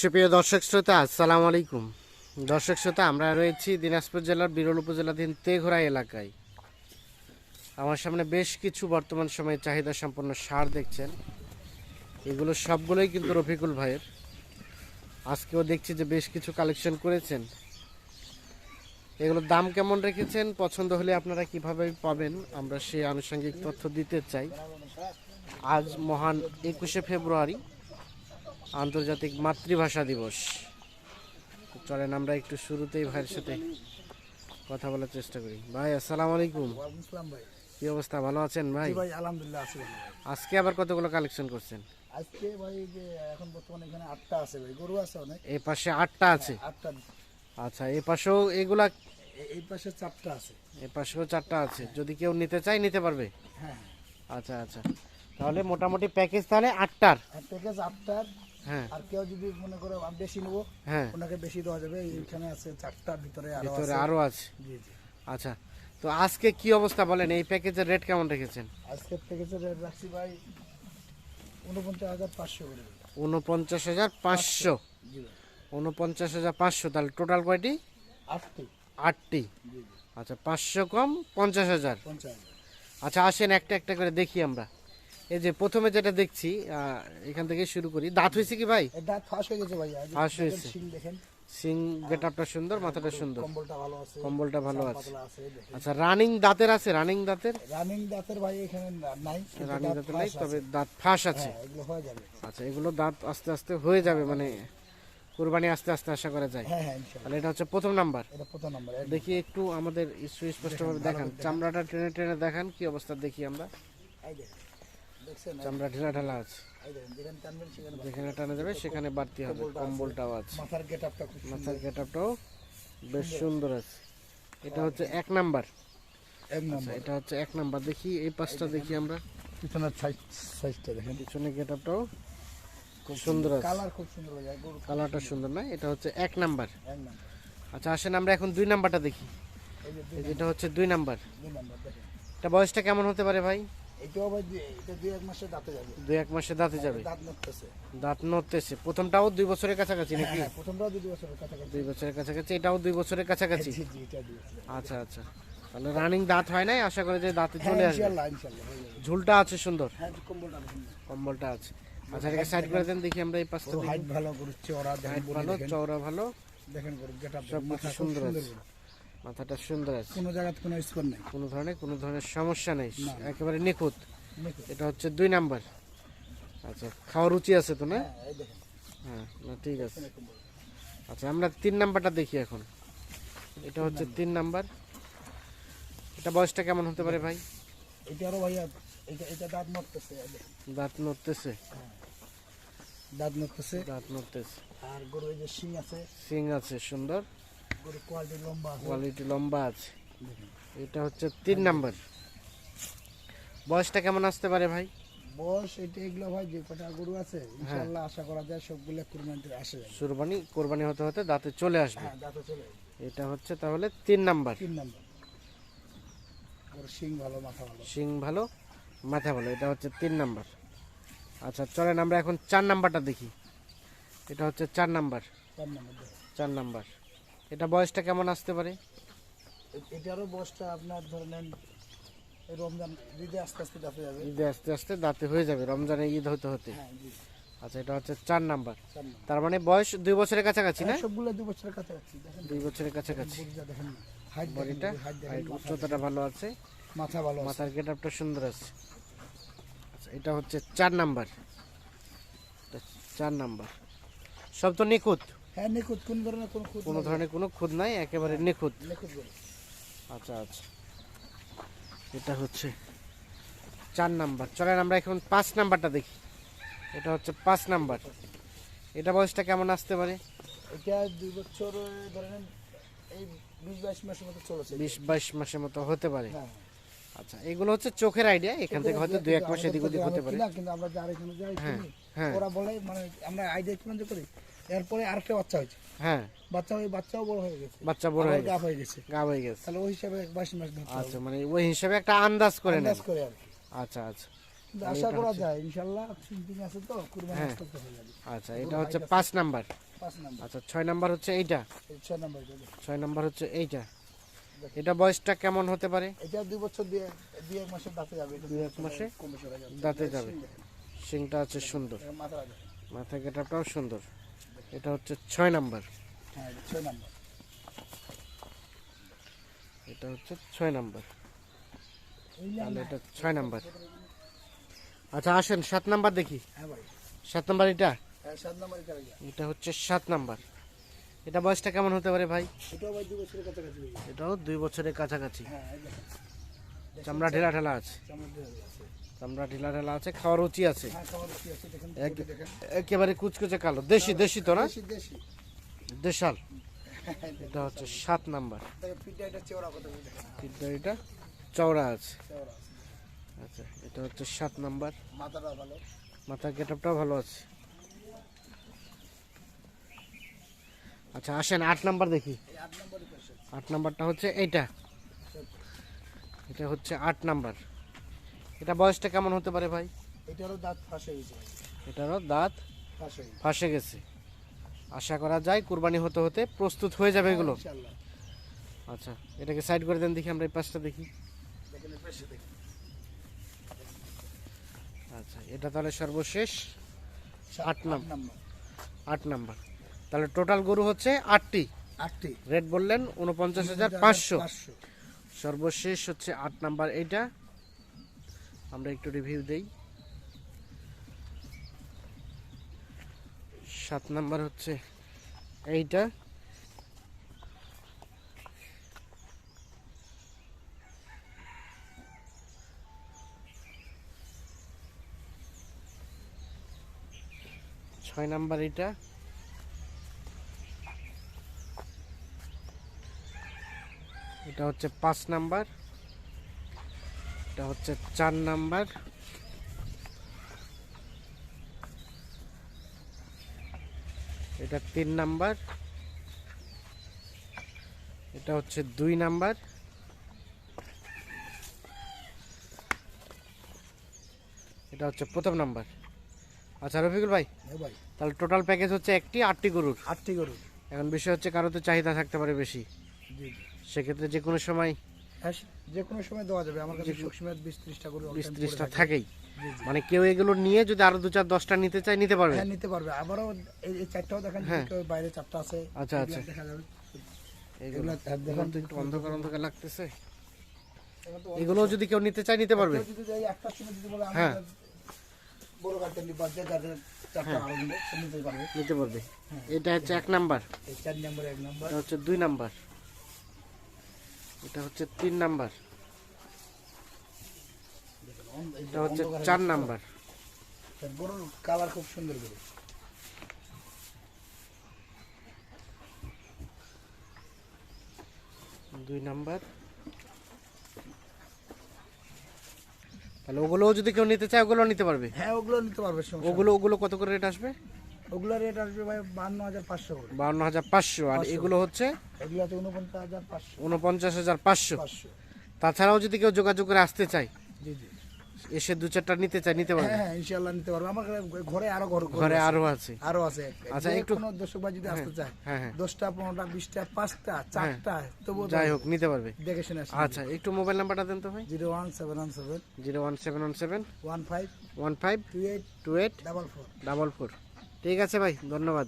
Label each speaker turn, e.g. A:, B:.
A: সুপ্রিয় দর্শক শ্রোতা, আসসালামু আলাইকুম। দর্শক শ্রোতা, আমরা রয়েছি দিনাজপুর জেলার বিরল উপজেলাধীন তেঘরা এলাকায়। আমার সামনে বেশ কিছু বর্তমান সময়ে চাহিদা সম্পন্ন সার দেখছেন। এগুলো সবগুলোই কিন্তু রফিকুল ভাইয়ের। আজকেও দেখছি যে বেশ কিছু কালেকশন করেছেন। এগুলোর দাম কেমন রেখেছেন? পছন্দ হলে আপনারা কীভাবে পাবেন? আমরা সেই আনুষঙ্গিক তথ্য দিতে চাই। আজ মহান একুশে ফেব্রুয়ারি আন্তর্জাতিক মাতৃভাষা দিবস। চলেন আমরা একটু শুরুতেই ভাইয়ের সাথে কথা বলার চেষ্টা করি। ভাই আসসালামু আলাইকুম।
B: ভাই।
A: কি অবস্থা? ভালো আছেন ভাই?
B: ভাই আলহামদুলিল্লাহ আছি
A: আজকে আবার কতগুলো কালেকশন করছেন?
B: আজকে ভাই যে এখন বর্তমানে এখানে আটটা আছে ভাই গরু আছে অনেক।
A: এই পাশে আটটা আছে?
B: আটটা।
A: আচ্ছা এই পাশেও এগুলা
B: এই পাশে চারটা আছে।
A: এই পাশেও চারটা আছে। যদি কেউ নিতে চায় নিতে পারবে?
B: হ্যাঁ।
A: আচ্ছা আচ্ছা। তাহলে মোটামুটি প্যাকেজ তাহলে আটটার।
B: প্যাকেজ আটটার।
A: হ্যাঁ
B: আর কেউ যদি মনে করো বেশি নেব
A: হ্যাঁ।
B: ওনাকে বেশি দেওয়া যাবে। এইখানে আছে চারটা ভিতরে আরও
A: ভিতরে আরও আছে?
B: জি জি।
A: আচ্ছা তো আজকে কি অবস্থা বলেন? এই প্যাকেজের রেট কেমন রেখেছেন?
B: আজকে প্যাকেজের রেট রাখছি ভাই উনপঞ্চাশ হাজার পাঁচশো করে।
A: উনপঞ্চাশ হাজার পাঁচশো? উনপঞ্চাশ হাজার পাঁচশো তাহলে টোটাল কয়টি?
B: আটটি।
A: আটটি। আচ্ছা পাঁচশো কম পঞ্চাশ হাজার। আচ্ছা আসেন একটা একটা করে দেখি আমরা। এই যে প্রথমে যেটা দেখছি এখান থেকে শুরু করি। দাঁত হয়েছে কি ভাই?
B: দাঁত ফাঁস হয়ে গেছে ভাই।
A: ফাঁস হয়েছে।
B: সিং দেখেন।
A: সিং গেট সুন্দর মাথাটা সুন্দর।
B: কম্বলটা ভালো আছে
A: কম্বলটা ভালো আছে। আচ্ছা রানিং দাঁতের আছে? রানিং দাঁতের?
B: রানিং দাঁতের ভাই এখানে নাই
A: রানিং দাঁতের নাই তবে দাঁত ফাঁস আছে।
B: হ্যাঁ এগুলো হয়ে যাবে।
A: আচ্ছা এগুলো দাঁত আস্তে আস্তে হয়ে যাবে মানে কোরবানি আস্তে আস্তে আশা করা যায়।
B: হ্যাঁ হ্যাঁ
A: তাহলে এটা হচ্ছে প্রথম নাম্বার। দেখি একটু আমাদের সুস্পষ্টভাবে দেখান চামড়াটা টেনে টেনে দেখান কি অবস্থা দেখি আমরা। চামড়া ঢেলা ঢালা আছে।
B: যেখানে
A: টানা যাবে সেখানে বাড়তি হবে কম্বলটাও আছে।
B: মাথার
A: মাথার গেটআপটাও বেশ সুন্দর। আছে। এটা হচ্ছে এক নাম্বার।
B: এক নম্বর।
A: এটা হচ্ছে এক নাম্বার। দেখি এই পাশটা দেখি আমরা।
B: পিছনের সাইজ সাইজটা দেখেন।
A: পিছনে গেটআপটাও খুব সুন্দর আছে।
B: কালার খুব সুন্দর হয়ে যায়
A: কালারটা সুন্দর। না? এটা হচ্ছে এক নাম্বার।
B: এক নম্বর।
A: আচ্ছা আসেন আমরা এখন দুই নাম্বারটা দেখি। যেটা হচ্ছে দুই নাম্বার। এটা বয়সটা কেমন হতে পারে ভাই?
B: এটাও ভাই এটা দুই এক মাসে দাঁতে যাবে।
A: দুই এক মাসে দাঁতে যাবে?
B: দাঁত নড়তেছে।
A: দাঁত নড়তেছে। প্রথমটাও দুই বছরের কাছাকাছি নাকি?
B: হ্যাঁ প্রথমটাও দুই বছরের কাছাকাছি।
A: দুই বছরের কাছাকাছি এটাও দুই বছরের কাছাকাছি। আচ্ছা আচ্ছা। তাহলে রানিং দাঁত হয় নাই? আশা করি যে দাঁতে চলে
B: হ্যাঁ
A: আসবে
B: হয়ে
A: ঝুলটা আছে সুন্দর?
B: হ্যাঁ কম্বলটা
A: আছে আচ্ছা এটাকে সাইড করে দেন দেখি আমরা এই পাশটা
B: হাইট ভালো
A: হাইট ভালো
B: দেখেন।
A: চওড়া ভালো।
B: দেখেন
A: সব সুন্দর আছে। মাথাটা সুন্দর আছে।
B: কোনো জায়গাতে কোনো স্কোর নেই।
A: কোনো ধরনের কোনো ধরনের সমস্যা নেই। একেবারে নিখুঁত। এটা হচ্ছে দুই নাম্বার। আচ্ছা খাওয়ার রুচি আছে তো না?
B: হ্যাঁ
A: হ্যাঁ না ঠিক আছে। আচ্ছা আমরা তিন নাম্বারটা দেখি এখন। এটা হচ্ছে তিন নাম্বার। এটা বয়সটা কেমন হতে পারে ভাই?
B: এটা আরও ভাইয়া এটা দাঁত নড়তেছে
A: দাঁত নড়তেছে?
B: দাঁত নড়তেছে।
A: দাঁত নড়তেছে।
B: আর গরু এই যে শিং আছে।
A: সিং আছে সুন্দর।
B: কোয়ালিটি লম্বা আছে।
A: এটা হচ্ছে তিন নাম্বার। বয়সটা কেমন আসতে পারে ভাই?
B: বয়স এটা এগুলো ভাই যে কটা গরু আছে
A: হ্যাঁ।
B: ইনশাআল্লাহ আশা করা যায় সবগুলো কুরবানিতে আসে। যাবে
A: সুরবানি কোরবানি হতে হতে দাঁতে চলে আসবে।
B: হ্যাঁ দাঁতে চলে
A: এটা হচ্ছে তাহলে তিন নাম্বার।
B: তিন নম্বর। শিং ভালো মাথা ভালো।
A: সিং ভালো মাথা ভালো এটা হচ্ছে তিন নাম্বার। আচ্ছা চলেন আমরা এখন চার নাম্বারটা দেখি। এটা হচ্ছে চার নাম্বার।
B: চার নম্বর।
A: চার নাম্বার। এটা বয়সটা কেমন আসতে পারে?
B: এটারও বয়সটা আপনার ধরে নেন রমজান ঈদে আস্তে আস্তে দাঁতে যাবে।
A: ঈদে আস্তে আস্তে দাঁতে হয়ে যাবে রমজানে ঈদ হতে হতে।
B: হ্যাঁ
A: আচ্ছা এটা হচ্ছে চার নাম্বার। তার মানে বয়স দুই বছরের কাছাকাছি না?
B: হ্যাঁ, সবগুলো দু বছরের কাছাকাছি দেখেন।
A: দুই বছরের কাছাকাছি।
B: বডিটা
A: উচ্চতাটা ভালো আছে।
B: মাথা ভালো আছে।
A: মাথার গেট আপটা সুন্দর আছে। আচ্ছা এটা হচ্ছে চার নাম্বার। চার নাম্বার। সব তো নিখুঁত?
B: হ্যাঁ নিখুঁত কোন ধরনের কোন খুঁত
A: কোনো ধরনের কোনো খুদ নাই একেবারে নিখুঁত।
B: নিখুঁত গরু
A: আচ্ছা আচ্ছা। এটা হচ্ছে চার নাম্বার। চলেন আমরা এখন পাঁচ নাম্বারটা দেখি। এটা হচ্ছে পাঁচ নাম্বার। এটা বয়সটা কেমন আসতে পারে?
B: এটা দুই বছর ধরেন এই বিশ বাইশ মাসের মতো চলেছে
A: বিশ বাইশ মাসের মতো হতে পারে।
B: হ্যাঁ।
A: আচ্ছা এগুলো হচ্ছে চোখের আইডিয়া এখান থেকে হয়তো দুই এক মাস এদিক ওদিক হতে পারে।
B: কিন্তু আমরা যার এখানে যাই
A: হ্যাঁ, হ্যাঁ।
B: ওরা বলে মানে আমরা আইডিয়া কিমান করি এরপরে আরেকটা বাচ্চা হয়েছে।
A: হ্যাঁ।
B: বাচ্চা ওই বাচ্চাও বড় হয়ে গেছে।
A: বাচ্চা বড় হয়ে গেছে।
B: হয়ে গেছে।
A: গা হয়ে গেছে।
B: তাহলে ওই হিসাবে বাইশ মাস ধরতে হবে।
A: আচ্ছা মানে ওই হিসাবে একটা আন্দাজ করে নেন।
B: আন্দাজ করে আর
A: আচ্ছা আচ্ছা।
B: আশা করা যায় ইনশাআল্লাহ সিন্টিং আছে তো কুরবানি
A: হ্যাঁ।
B: আস্তে হয়ে যাবে।
A: আচ্ছা এটা হচ্ছে পাঁচ নাম্বার।
B: পাঁচ নাম্বার।
A: আচ্ছা ছয় নাম্বার হচ্ছে এইটা।
B: এই ছয় নাম্বার এটা।
A: ছয় নাম্বার হচ্ছে এইটা। এটা বয়সটা কেমন হতে পারে?
B: এটা দুই বছর দিয়ে দুই এক মাসে দাঁতে যাবে।
A: দুই এক মাসে
B: কম বেশি যাবে।
A: দাঁতে যাবে। সিংটা আছে সুন্দর।
B: মাথা
A: গেটাপটাও সুন্দর। এটা হচ্ছে ছয় নাম্বার।
B: হ্যাঁ এটা ছয় নাম্বার।
A: এটা হচ্ছে ছয় নাম্বার। তাহলে এটা ছয় নাম্বার। আচ্ছা আসেন সাত নাম্বার দেখি।
B: হ্যাঁ
A: সাত নাম্বার এটা?
B: হ্যাঁ এটা
A: হচ্ছে সাত নাম্বার। এটা বয়সটা কেমন হতে পারে ভাই?
B: এটাও দুই বছরের কাছাকাছি
A: এটাও দুই বছরের কাছাকাছি।
B: এই দেখেন।
A: চামড়া ঢেলা ঢেলা আছে।
B: চামড়া
A: ঢেলা ঢেলা আছে। খাওয়ার রুচি আছে।
B: হ্যাঁ
A: একেবারে কুচকুচে কালো। দেশি দেশি তো না?
B: দেশি দেশি।
A: দেশাল। এটা হচ্ছে সাত নাম্বার।
B: এটা চেওড়া
A: আছে। আচ্ছা এটা হচ্ছে সাত নাম্বার। মাথার গেটআপটাও ভালো আছে। আচ্ছা আসেন আট নাম্বার দেখি।
B: আট
A: নাম্বারটা হচ্ছে এইটা। এটা হচ্ছে আট নাম্বার। এটা বয়সটা কেমন হতে পারে ভাই?
B: এটারও দাঁত ফাঁসে গেছে।
A: এটারও দাঁত
B: ফাঁসে গেছে।
A: আশা করা যায় কুরবানি হতে হতে প্রস্তুত হয়ে যাবে এগুলো। আচ্ছা এটাকে সাইড করে দেন দেখি আমরা এই পাশটা দেখি। আচ্ছা এটা তাহলে সর্বশেষ আট নাম
B: নাম্বার।
A: আট নাম্বার। তাহলে টোটাল গরু হচ্ছে আটটি।
B: আটটি।
A: রেট বললেন উনপঞ্চাশ হাজার পাঁচশো।
B: পাঁচশো।
A: সর্বশেষ হচ্ছে আট নাম্বার এইটা। আমরা একটু রিভিউ দেই। সাত নাম্বার হচ্ছে এইটা। ছয় নাম্বার এটা এটা হচ্ছে পাঁচ নাম্বার এটা হচ্ছে চার নাম্বার। এটা তিন নাম্বার এটা হচ্ছে দুই নাম্বার। এটা হচ্ছে প্রথম নাম্বার। আচ্ছা রফিকুল ভাই
B: হ্যাঁ ভাই।
A: তাহলে টোটাল প্যাকেজ হচ্ছে একটি আটটি গরুর।
B: আটটি গরুর।
A: এখন বিষয় হচ্ছে কারোতে চাহিদা থাকতে পারে বেশি।
B: জি জি।
A: সেক্ষেত্রে যে কোনো সময়
B: হ্যাঁ যে কোনো সময় দেওয়া যাবে। আমার কাছে সবসময় বিশ ত্রিশটা all
A: বিশ ত্রিশটা থাকেই। মানে কেউ এগুলো নিয়ে যদি আরও দু চার দশটা নিতে চায় নিতে পারবে।
B: হ্যাঁ নিতে পারবে। আবারও এই চারটাও দেখেন
A: হ্যাঁ।
B: বাইরে চারটা আছে
A: আচ্ছা, আচ্ছা।
B: দেখা যাবে।
A: এগুলো
B: দেখুন।
A: তো একটু অন্ধকার অন্ধকার লাগতেছে।
B: এগুলো
A: যদি কেউ নিতে চায় নিতে পারবে। হ্যাঁ।
B: বড় গাড়িতে নিবা যে গাড়িতে চারটা আরও নিতে পারবে।
A: নিতে পারবে।
B: হ্যাঁ।
A: এটা হচ্ছে এক নাম্বার।
B: চার নম্বর এক নম্বর।
A: হচ্ছে দুই নাম্বার। এটা হচ্ছে তিন নাম্বার। এটা হচ্ছে চার নাম্বার।
B: গরুর কালার খুব সুন্দর গরু
A: দুই নাম্বার। তাহলে ওগুলোও যদি কেউ নিতে চায় ওগুলো নিতে পারবে?
B: হ্যাঁ ওগুলো নিতে পারবে
A: ওগুলো ওগুলো কত করে রেট আসবে?
B: ওগুলো রেট আসবে ভাই বান্ন হাজার পাঁচশো
A: বান্ন হাজার পাঁচশো আর এগুলো হচ্ছে
B: এগুলো হচ্ছে উনপঞ্চাশ হাজার পাঁচশো।
A: উনপঞ্চাশ হাজার পাঁচশো। তাছাড়াও যদি কেউ যোগাযোগ করে আসতে চায়
B: জি
A: এসে দু চারটা নিতে চাই নিতে পারবে?
B: হ্যাঁ, হ্যাঁ ইনশাআল্লাহ নিতে পারবে। আমার ঘরে আরও ঘর
A: ঘরে আরও আছে।
B: আরও আছে।
A: আচ্ছা একটু
B: কোনো দর্শক যদি হ্যাঁ, আসতে চায়
A: হ্যাঁ
B: 10টা 15টা 20টা 5টা 4টা তবু
A: যাই হোক নিতে পারবে।
B: দেখে শুনে
A: আচ্ছা একটু মোবাইল নাম্বারটা দেন তো ভাই।
B: Two eight
A: two eight
B: double four.
A: Double four. ঠিক আছে ভাই ধন্যবাদ।